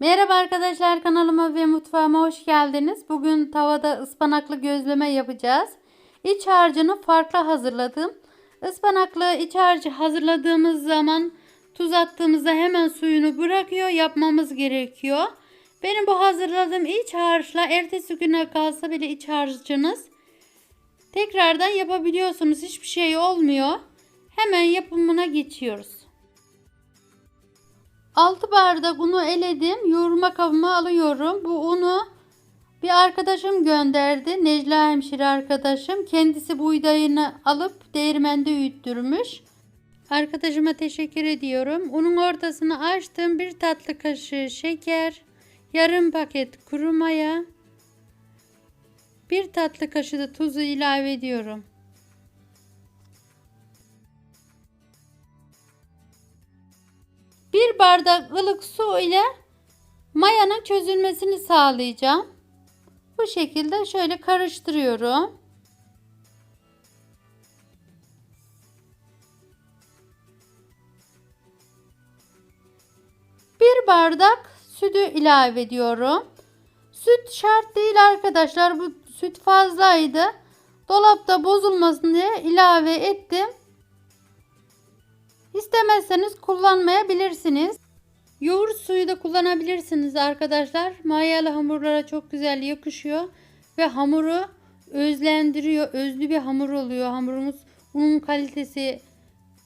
Merhaba arkadaşlar kanalıma ve mutfağıma hoş geldiniz. Bugün tavada ıspanaklı gözleme yapacağız. İç harcını farklı hazırladım. Ispanaklı iç harcı hazırladığımız zaman tuz attığımızda hemen suyunu bırakıyor. Yapmamız gerekiyor. Benim bu hazırladığım iç harçla ertesi güne kalsa bile iç harcınız tekrardan yapabiliyorsunuz. Hiçbir şey olmuyor. Hemen yapımına geçiyoruz. 6 bardak unu eledim. Yoğurma kabıma alıyorum. Bu unu bir arkadaşım gönderdi. Necla hemşire arkadaşım. Kendisi buğdayını alıp değirmende öğüttürmüş. Arkadaşıma teşekkür ediyorum. Unun ortasını açtım. Bir tatlı kaşığı şeker. Yarım paket kuru maya. Bir tatlı kaşığı da tuzu ilave ediyorum. Bir bardak ılık su ile mayanın çözülmesini sağlayacağım. Bu şekilde şöyle karıştırıyorum. Bir bardak sütü ilave ediyorum. Süt şart değil arkadaşlar. Bu süt fazlaydı. Dolapta bozulmasın diye ilave ettim. İstemezseniz kullanmayabilirsiniz. Yoğurt suyu da kullanabilirsiniz arkadaşlar. Mayalı hamurlara çok güzel yakışıyor ve hamuru özlendiriyor. Özlü bir hamur oluyor. Hamurumuz unun kalitesi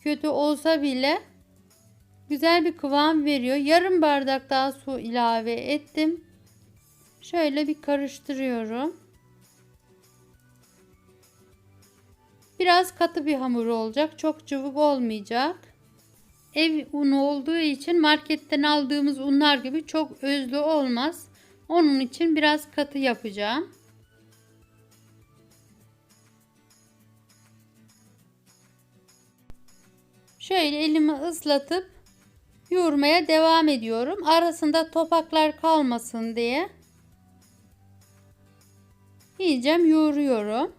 kötü olsa bile güzel bir kıvam veriyor. Yarım bardak daha su ilave ettim. Şöyle bir karıştırıyorum. Biraz katı bir hamur olacak. Çok cıvık olmayacak. Ev unu olduğu için marketten aldığımız unlar gibi çok özlü olmaz. Onun için biraz katı yapacağım. Şöyle elimi ıslatıp yoğurmaya devam ediyorum. Arasında topaklar kalmasın diye. İyicem yoğuruyorum.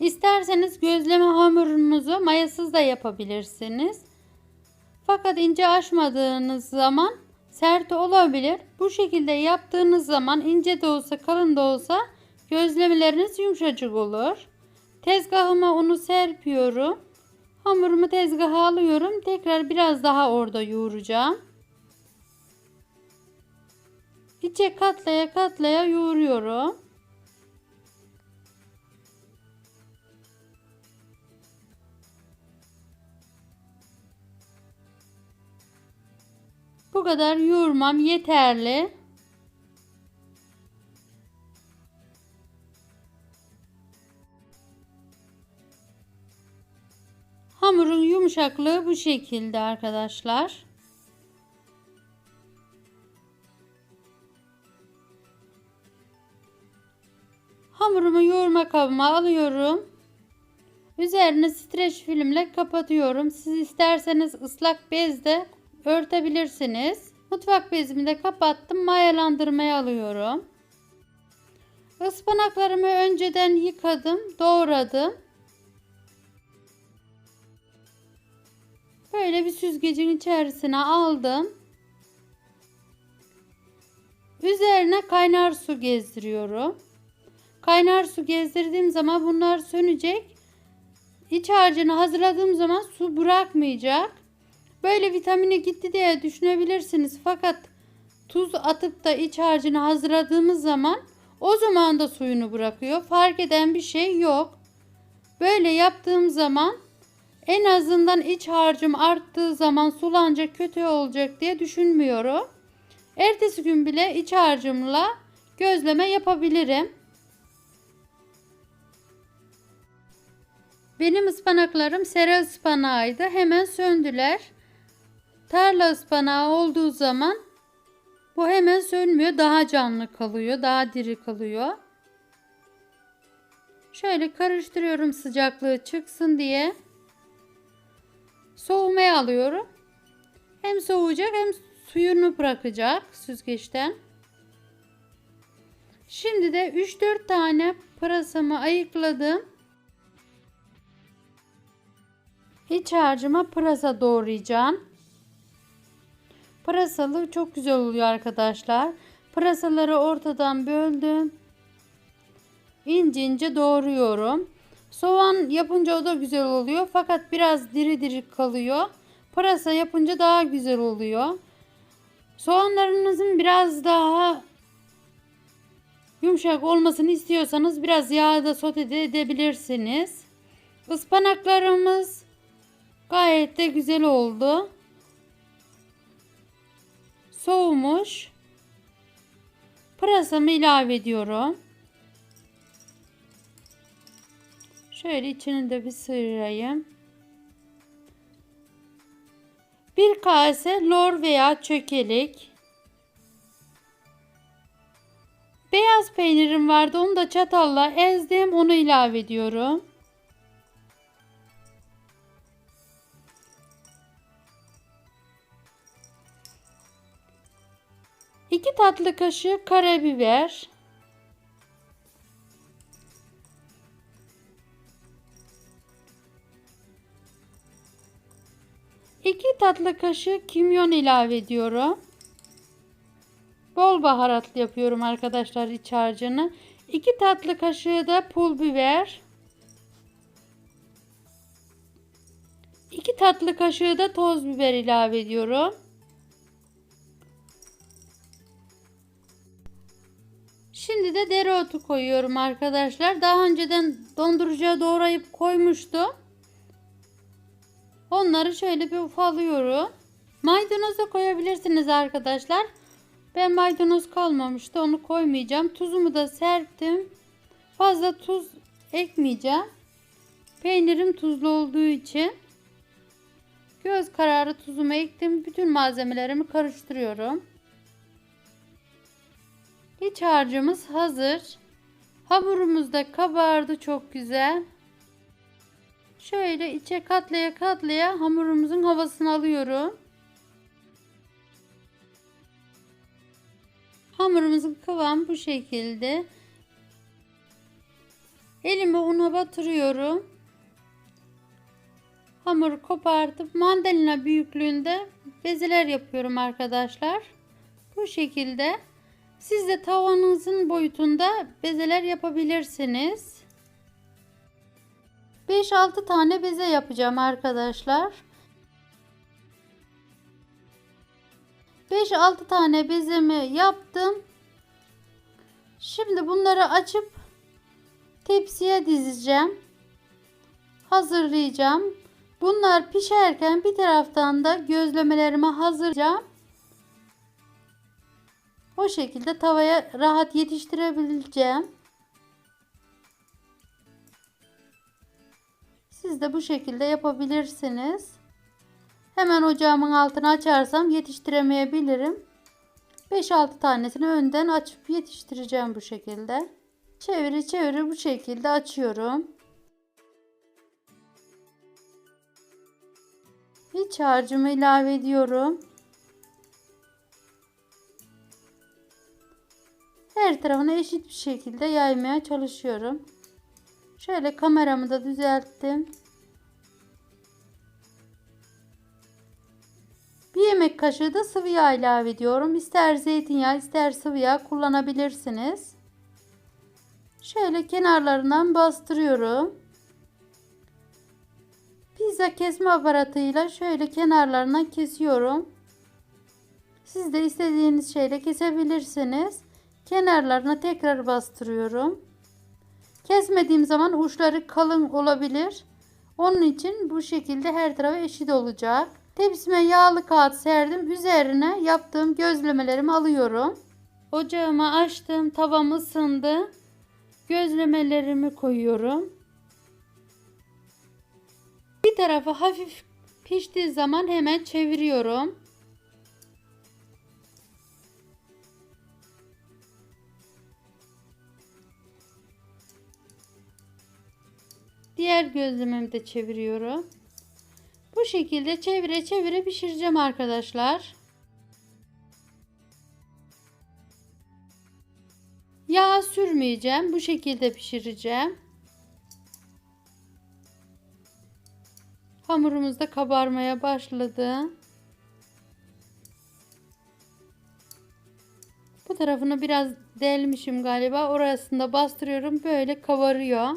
İsterseniz gözleme hamurunuzu mayasız da yapabilirsiniz. Fakat ince açmadığınız zaman sert olabilir. Bu şekilde yaptığınız zaman ince de olsa kalın da olsa gözlemeleriniz yumuşacık olur. Tezgahıma unu serpiyorum. Hamurumu tezgaha alıyorum. Tekrar biraz daha orada yoğuracağım. İçe katlaya katlaya yoğuruyorum. Bu kadar yoğurmam yeterli. Hamurun yumuşaklığı bu şekilde arkadaşlar. Hamurumu yoğurma kabıma alıyorum. Üzerine streç filmle kapatıyorum. Siz isterseniz ıslak bezde örtebilirsiniz. Mutfak bezimi de kapattım. Mayalandırmaya alıyorum. Ispanaklarımı önceden yıkadım, doğradım. Böyle bir süzgecin içerisine aldım. Üzerine kaynar su gezdiriyorum. Kaynar su gezdirdiğim zaman bunlar sönecek. İç harcını hazırladığım zaman su bırakmayacak. Böyle vitamine gitti diye düşünebilirsiniz. Fakat tuz atıp da iç harcını hazırladığımız zaman o zaman da suyunu bırakıyor. Fark eden bir şey yok. Böyle yaptığım zaman en azından iç harcım arttığı zaman sulanca kötü olacak diye düşünmüyorum. Ertesi gün bile iç harcımla gözleme yapabilirim. Benim ıspanaklarım sera ıspanağıydı. Hemen söndüler. Tarla ıspanağı olduğu zaman bu hemen sönmüyor. Daha canlı kalıyor. Daha diri kalıyor. Şöyle karıştırıyorum sıcaklığı çıksın diye. Soğumaya alıyorum. Hem soğuyacak hem suyunu bırakacak süzgeçten. Şimdi de 3-4 tane pırasamı ayıkladım. İç harcıma pırasa doğrayacağım. Pırasalı çok güzel oluyor arkadaşlar. Pırasaları ortadan böldüm. İnce ince doğruyorum. Soğan yapınca o da güzel oluyor. Fakat biraz diri diri kalıyor. Pırasa yapınca daha güzel oluyor. Soğanlarınızın biraz daha yumuşak olmasını istiyorsanız biraz yağda sote de edebilirsiniz. Ispanaklarımız gayet de güzel oldu. Soğumuş. Pırasamı ilave ediyorum. Şöyle içini de bir sıyırayım. Bir kase lor veya çökelik. Beyaz peynirim vardı. Onu da çatalla ezdim. Onu ilave ediyorum. İki tatlı kaşığı karabiber. İki tatlı kaşığı kimyon ilave ediyorum. Bol baharatlı yapıyorum arkadaşlar iç harcını. 2 tatlı kaşığı da pul biber. 2 tatlı kaşığı da toz biber ilave ediyorum. De dereotu koyuyorum arkadaşlar. Daha önceden dondurucuya doğrayıp koymuştum. Onları şöyle bir ufalıyorum. Maydanoz da koyabilirsiniz arkadaşlar. Ben maydanoz kalmamıştı. Onu koymayacağım. Tuzumu da serptim. Fazla tuz ekmeyeceğim. Peynirim tuzlu olduğu için göz kararı tuzumu ektim. Bütün malzemelerimi karıştırıyorum. İç harcımız hazır. Hamurumuz da kabardı çok güzel. Şöyle içe katlaya katlaya hamurumuzun havasını alıyorum. Hamurumuzun kıvamı bu şekilde. Elimi una batırıyorum. Hamuru kopartıp mandalina büyüklüğünde bezeler yapıyorum arkadaşlar. Bu şekilde. Siz de tavanızın boyutunda bezeler yapabilirsiniz. 5-6 tane beze yapacağım arkadaşlar. 5-6 tane bezemi yaptım. Şimdi bunları açıp tepsiye dizeceğim. Hazırlayacağım. Bunlar pişerken bir taraftan da gözlemelerimi hazırlayacağım. O şekilde tavaya rahat yetiştirebileceğim. Siz de bu şekilde yapabilirsiniz. Hemen ocağımın altını açarsam yetiştiremeyebilirim. 5-6 tanesini önden açıp yetiştireceğim bu şekilde. Çeviri çeviri bu şekilde açıyorum. İç harcımı ilave ediyorum. Her tarafına eşit bir şekilde yaymaya çalışıyorum. Şöyle kameramı da düzelttim. Bir yemek kaşığı da sıvı yağ ilave ediyorum. İster zeytinyağı ister sıvı yağ kullanabilirsiniz. Şöyle kenarlarından bastırıyorum. Pizza kesme aparatıyla şöyle kenarlarına kesiyorum. Siz de istediğiniz şeyle kesebilirsiniz. Kenarlarına tekrar bastırıyorum. Kesmediğim zaman uçları kalın olabilir. Onun için bu şekilde her tarafı eşit olacak. Tepsime yağlı kağıt serdim. Üzerine yaptığım gözlemelerimi alıyorum. Ocağımı açtım. Tavam ısındı. Gözlemelerimi koyuyorum. Bir tarafı hafif piştiği zaman hemen çeviriyorum. Diğer gözlememi de çeviriyorum. Bu şekilde çevire çevire pişireceğim arkadaşlar. Yağ sürmeyeceğim. Bu şekilde pişireceğim. Hamurumuz da kabarmaya başladı. Bu tarafını biraz delmişim galiba. Orasını da bastırıyorum. Böyle kabarıyor.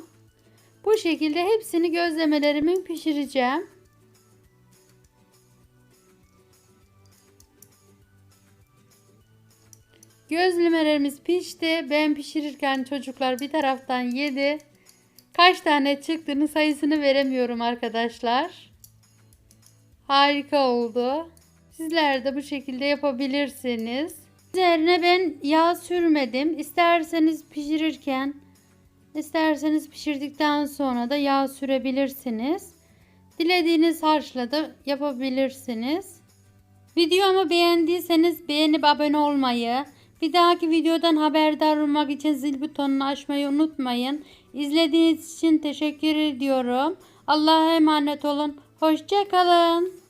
Bu şekilde hepsini gözlemelerimin pişireceğim. Gözlemelerimiz pişti. Ben pişirirken çocuklar bir taraftan yedi. Kaç tane çıktığını sayısını veremiyorum arkadaşlar. Harika oldu. Sizler de bu şekilde yapabilirsiniz. Üzerine ben yağ sürmedim. İsterseniz pişirirken, isterseniz pişirdikten sonra da yağ sürebilirsiniz. Dilediğiniz harçla da yapabilirsiniz. Videomu beğendiyseniz beğenip abone olmayı, bir dahaki videodan haberdar olmak için zil butonunu açmayı unutmayın. İzlediğiniz için teşekkür ediyorum. Allah'a emanet olun. Hoşçakalın.